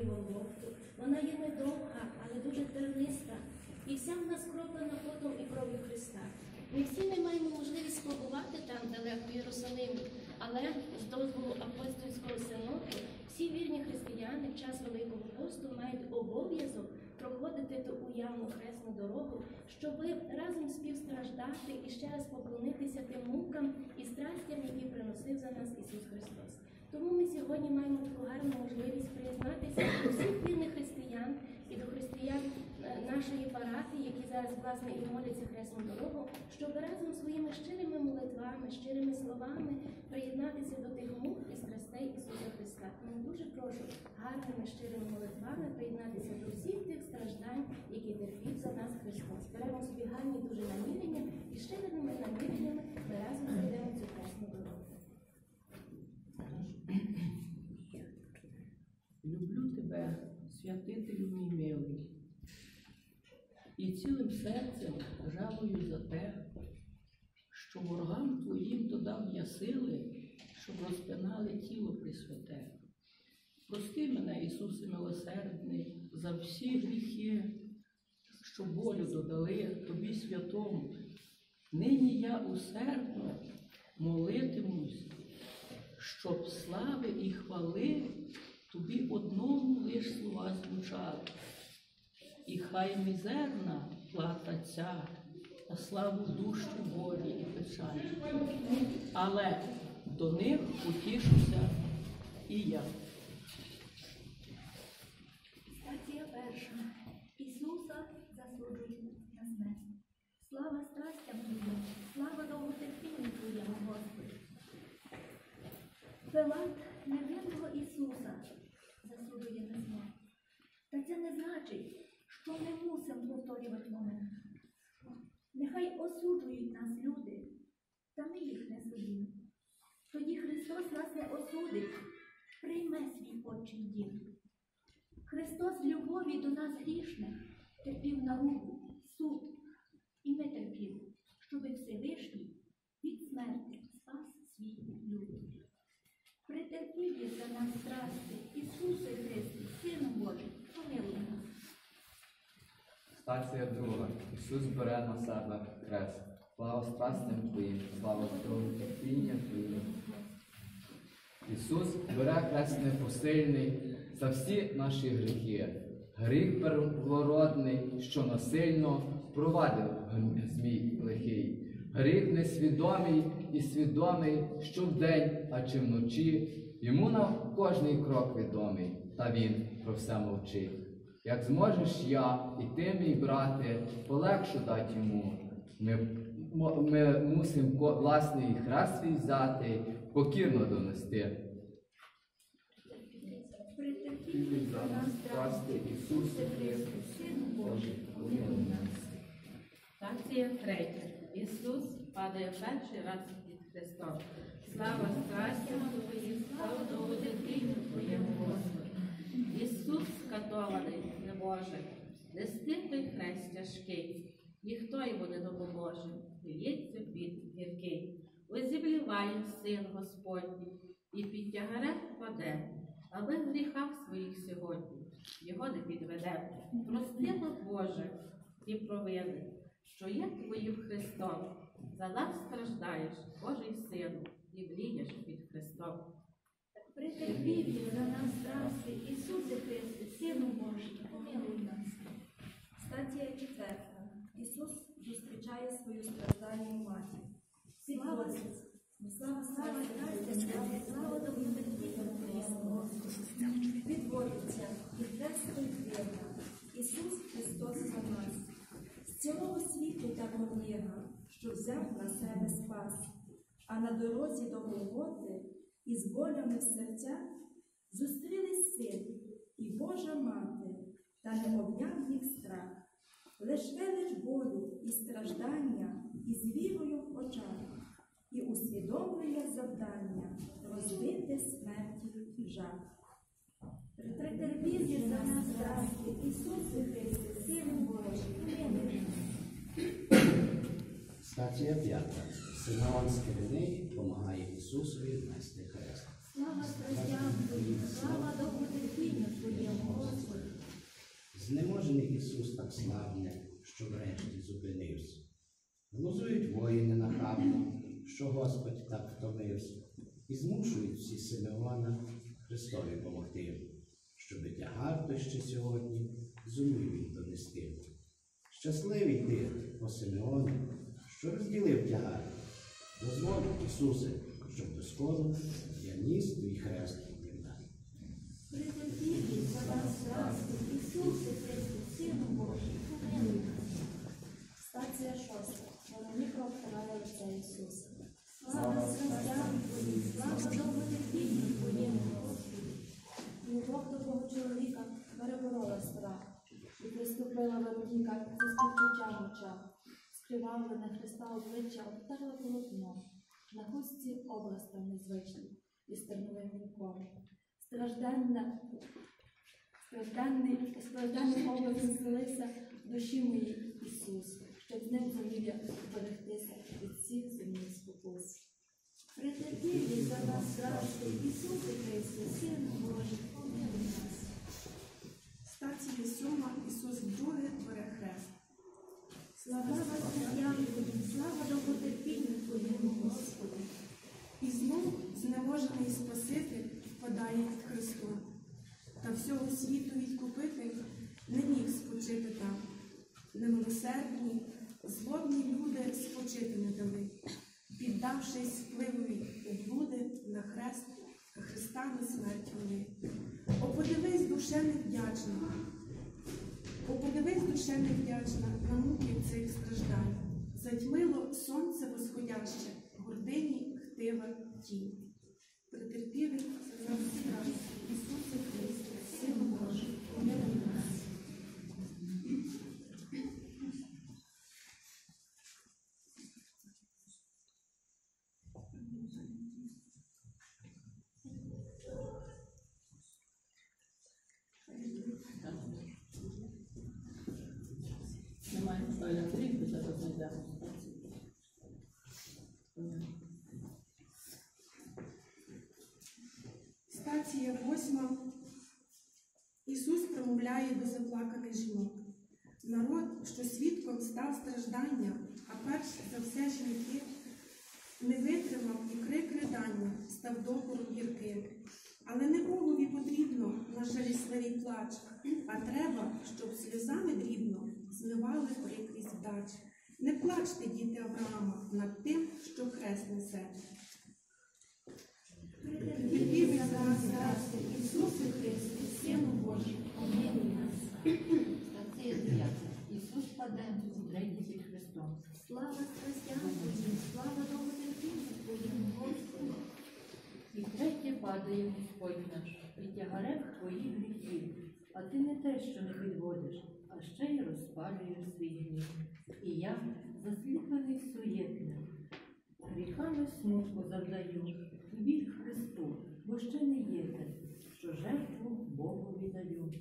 Калварію Голгофту. Вона є недовга, але дуже терниста. І вся вона скроплена потом і кров'ю Христа. Ми всі не маємо можливість побувати там далеко в Єрусалимі, але з дозволу апостольського синоду всі вірні християни в час Великого посту мають обов'язок проходити ту уявну хресну дорогу, щоб разом співстраждати і ще раз поклонитися тим мукам і страстям, які приносив за нас Ісус Христос. Тому ми сьогодні маємо таку гарну можливість приєднатися до всіх вірних християн і до християн е, нашої парафії, які зараз власне і моляться хресну дорогу, щоб разом своїми щирими молитвами, щирими словами приєднатися до тих мук і страстей Ісуса Христа. Тому дуже прошу гарними щирими молитвами приєднатися до всіх тих страждань, які терпів за нас Христос. Беремо собі гарні дуже намірення і щирими наміреннями ми разом зайдемо цю хресну дорогу. Люблю тебе, святителю мій милий, і цілим серцем жалую за те, що ворогам твоїм додав я сили, щоб розпинали тіло Пресвяте. Прости мене, Ісусе милосердний, за всі гріхи, що болю додали Тобі святому. Нині я усердно молитимусь, щоб слави і хвали тобі одному лиш слова звучали. І хай мізерна плата ця на славу дужчу болі і печалі. Але до них утішуся і я. Стація перша. Ісуса засуджують на смерть. Слава страстям Твоїм, слава довготерпінню Твоєму, Господи. Пилат невинного Ісуса засуджує на смерть. Та це не значить, що не мусимо повторювати момент. Нехай осуджують нас люди, та ми їх не судимо. Тоді Христос нас не осудить, прийме свій отчий дім. Христос любові до нас грішне терпів на руку, суд, і ми терпіли, щоби Всевишній від смерті спас свій люд. Претерпів за нас страсти, Ісусе Христе, Сину Божий, помилуй. Стація друга. Ісус бере на себе хрест. Слава страстям Твоїм, слава терпіння Твоїм. Ісус бере хрест непосильний за всі наші гріхи. Гріх первородний, що насильно провадив змій лихий. Гріх несвідомий і свідомий, що вдень, а чи вночі. Йому на кожний крок відомий, та він про все мовчить. Як зможеш я і ти, мій брате, полегшу дать йому. Ми, ми мусимо власний хрест свій взяти, покірно донести. Претерпів за нас страсти, Ісусе третя. Ісус падає перший раз під Христом. Слава страстям Твоїм, слава Твоєму Господи. Ісус скатований, небожий, нести той хрест тяжкий, ніхто йому не допоможе, лється під гіркий. Озівліває син Господній, і під тягарем впаде, а ми в гріхах своїх сьогодні його не підведемо. Прости нас, Боже, ті провини, що є Твоїм Христом. За нас страждаєш, Божий Сину, і мрієш під Христом. Претерпів за нас страсти, Ісусе Христе, Сину Божий, помилуй нас. Стація четверта. Ісус зустрічає свою страждальну матір. Слава, слава, слава, слава, слава до Твоєму Відводиться і хрестою вірна. Ісус Христос за нас. З цілого світу так моніга, що взяв на себе спас. А на дорозі до Голготи із болями в серцях зустрілись син і Божа мати, та не їх страх. Лиш велич болю і страждання, і з вірою в очах, і усвідомлює завдання розбити смерті і жах. Претерпів за нас страсти, Ісусе Христе, Сину Божий, помилуй Стація п'ята. Симеон Скиряний допомагає Ісусові нести хрест. Слава Твоїм, слава довготерпінню Твоєму, Ісус так славне, що врешті зупинився. Глузують воїни нахабно, що Господь так втомився, і змушують всі Симеона Христові помогти, щоби тягар той ще сьогодні зумів він донести. Щасливий ти, о Симеоне, що розділив тягар. Дозволь, Ісусе, щоб до доскону я ніс твій хрест підняв. Прикотіть за нас ласку, Ісусе Христе, Сину Божий, помилуй нас. Шоста. Вероніка обтирає лице Ісуса. Слава Твоїм, слава довготерпінню Твоєму, Господи. Любов до Бога чоловіка переборола страх. І приступила Вероніка очах. Скривавлене Христа обличчя обтерла полотно. На хустці образ там незвичний із терновим вінком. Стражденна, стражденний, стражденний образ зселився в душі моїй Ісус, щоб з ним зумів зберегтися від всіх земних спокус. Претерпілі за нас страшно, Ісусе Христе, Сину Божий, помилуй нас. Стація сьома Ісус вдруге бере хрест. Слава Твоїм, слава довготерпінню Твоєму, Господи. І знов знеможений Спаситель впадає під Христом. Та всього світу відкупити не міг спочити там. Немилосердні, злобні люди спочити не дали, піддавшись впливові облуди на хрест, Христа на смерть вели. О, подивись, душе невдячна, о, подивись, душе невдячна Затьмило сонце восходяще, гордині хтива тінь. Претерпіли за нас. Ісусе Христе, Сину Божий, помилуй нас. Немає знайдемо. Стація восьма. Ісус промовляє до заплаканих жінок. Народ, що свідком став страждання, а перш за все жінки, не витримав і крик ридання став докором гірким. Але не Богові потрібно на жалісливий плач, а треба, щоб сльозами Не плачте, діти Авраама, над тим, що хрест несе. Претерпілі за нас страшно, Ісусе Христе, Сину Божий, помилуй нас. Стація дев'ята. Ісус паде під Христом. Слава страстям Твоїм, слава довготерпінню Твоєму, Господи. І третє падає Господь наш, і тягарем гріхів. А ти не те, що не підводиш, а ще й розпалюєш свій гнів. І я, засліплений суєтним, гріхами смутку завдаю, і біль Христу, бо ще не є те, що жертву Богу віддаю.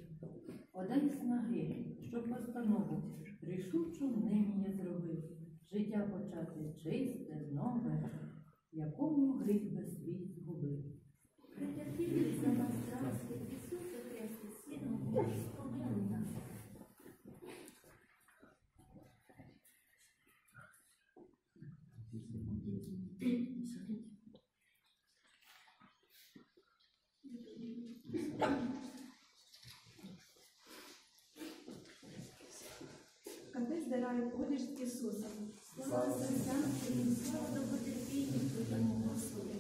Одай снаги, що постанову рішучу нині я зробив, життя почати чисте, нове, якому гріх без свій згубив. Претерпілі за нас страшно, Ісусе Христе, Сину Божий, помилуй нас. Кати здирають одяг з Ісусом. Слава страстям Твоїм, слава довготерпінню Твоєму, Господи.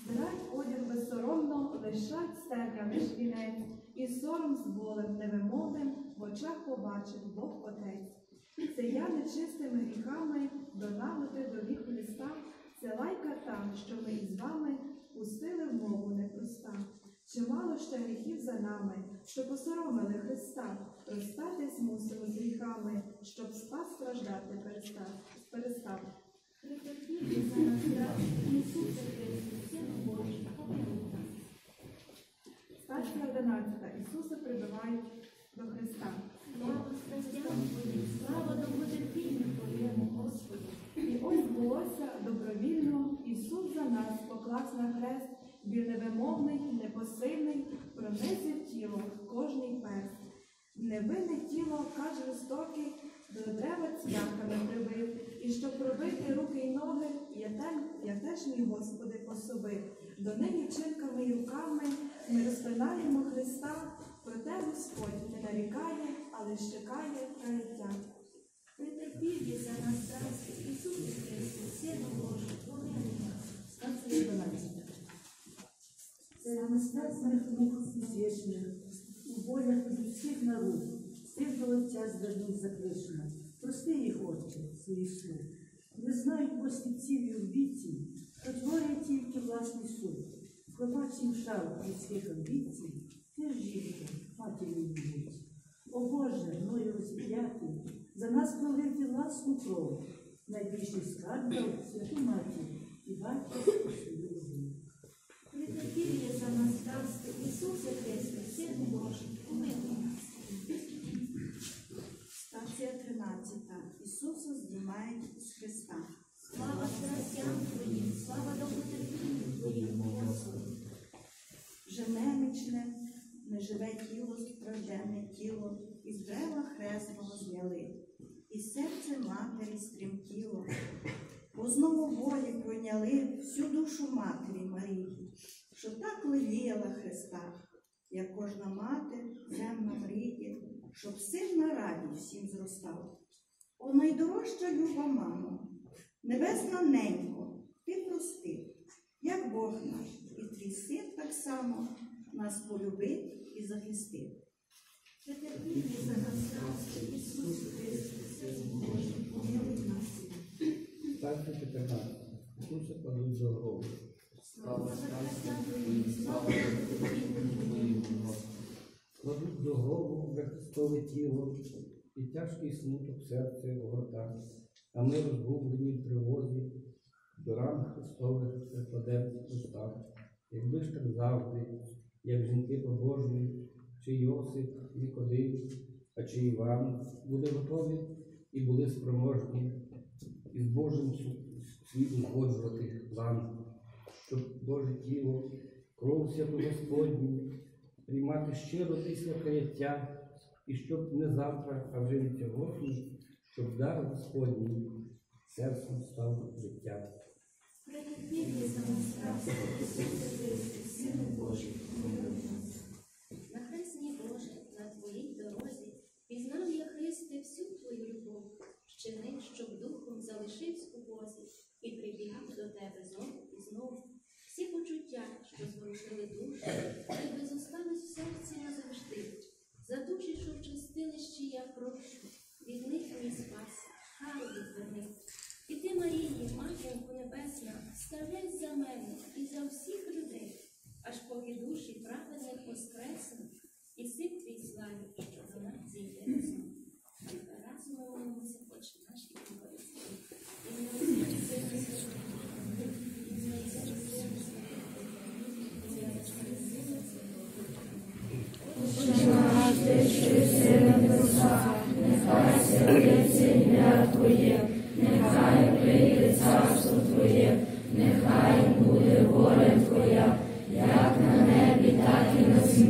Збирають одяг безсоромно, лишать стебля лиш вінець, і сором з болем невимовним в очах побачив Бог Отець. Це я нечистими гріхами донавити до віку листа, це лайка та, що ми із вами пустили в мову непроста. Чимало ще гріхів за нами, що посоромили Христа, розстатись мусимо з гріхами, щоб спас страждати перестав. Претерпілі за нас Ісусе Христе, Сину Божий, помилуй нас. Стація 11. Ісуса прибивають до Христа. Слава страстям слава довготерпінню Твоєму, Господи. І ось збулося добровільно, Ісус за нас поклав на хрест, біль невимовний, непосильний, пронизив тіло кожний перст. Не Невинне тіло, каже жорстокий, до дерева цвяхами прибив, і щоб пробити руки й ноги, я, те- я теж, мій Господи, пособив. До неї вчинками й руками ми розпинаємо Христа, проте Господь не нарікає, але ж чекає каяття. Претерпів є за нас царство, Ісус Христос, Сину Божий, помилуй нас. Станція 12. Саме смертних мук у болях людських народ, тих до лиця звернув. Прости їх, Отче, слуг. Не знають послідців і вбійців, хоч горе тільки власний суд. Пробач їм шал людських амбіцій, ти ж жінка, матір будь. О Боже, мною розп'ятий, за нас пролив ти власну кров, найбільший скарб святу матір і батьківську свою родину. Претерпів є за нас царство, Ісусе Христос, Сину Божий, помилуй нас. Стація 13. Ісуса здіймають з Христа. Слава страстям Твоїм, слава довготерпінню Твоїм, Господи. Вже немічне, неживе тіло, стражденне тіло, із древа хресного зняли, і серце матері стрімтіло, бо знову волі пройняли всю душу матері Марії, що так леліяла Христа, як кожна мати земна мріє, щоб син на раді всім зростав. О найдорожча люба мамо, небесна ненько, ти прости, як Бог наш, і твій син так само нас полюбив і захистив. Претерпів є за нас Ісус Христос, Божий, помилуй нас. Станція 14. Ісуса кладуть до гробу. Слава страстям Твоїм, слава Твоїм, Кладуть до гробу вже Христове тіло, і тяжкий смуток серце огорта, а ми розгублені в тривозі, до ран Христових прикладемо Христа. Якби ж так завжди, як жінки побожні, чи Йосип, Нікодим, а чи Іван були готові і були спроможні із Божим світом входжувати план, щоб Боже тіло, кров святу Господню приймати щиро після каяття, і щоб не завтра, а вже від сьогодні, щоб дар Господній серцем став життя. Христос, Сину Божий. На хресні Боже, на Твоїй дорозі, пізнав я, Христе, всю Твою любов, щини, щоб духом залишився у возі, і прибігав до Тебе знову і знову. Всі почуття, що зворушили душу, ніби зостались в серці назавжди. За душі, що в чистилищі я прошу, від них мій спас, хай відверни. І ти, Марії, матінко небесна, ставляй за мене і за всіх воскресне, і син твій славі, що до нас зійде разом. Разом ми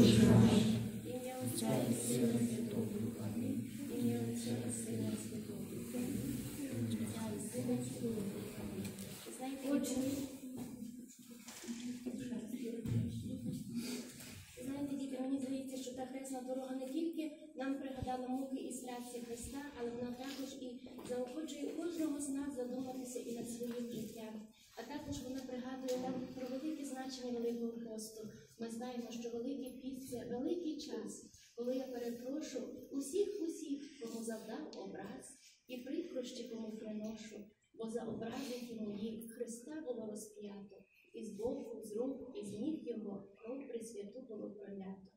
Отця і Сина Святого і Сина Святого Сина Святого. Знаєте, Знаєте, мені здається, що та хресна дорога не тільки нам пригадала муки і страсті Христа, але вона також і заохочує значення Великого посту. Ми знаємо, що Великий піст це великий час, коли я перепрошу усіх усіх, кому завдав образ, і прикрощі кому приношу, бо за образи мої Христа було розп'ято, і з боку, з рук, і з ніг його кров присвяту було пролято.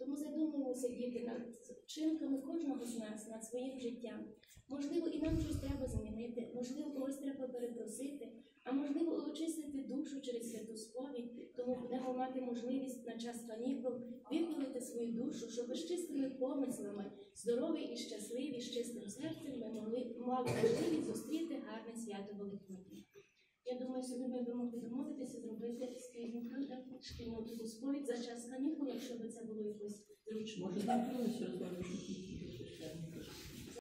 Тому задумуємося, діти, над вчинками кожного з нас над своїм життям. Можливо, і нам щось треба змінити, можливо, когось треба перепросити, а можливо, очистити душу через святу сповідь, тому будемо мати можливість на час канікул виправити свою душу, щоб з чистими помислами, здорові і щасливі, з чистим серцем ми могли мали можливість зустріти гарне свято Великодня. Я думаю, сьогодні би могли домовитися зробити шкільну таку сповідь за час канікул, якщо би це було якось зручно. Може, розвалювати священника.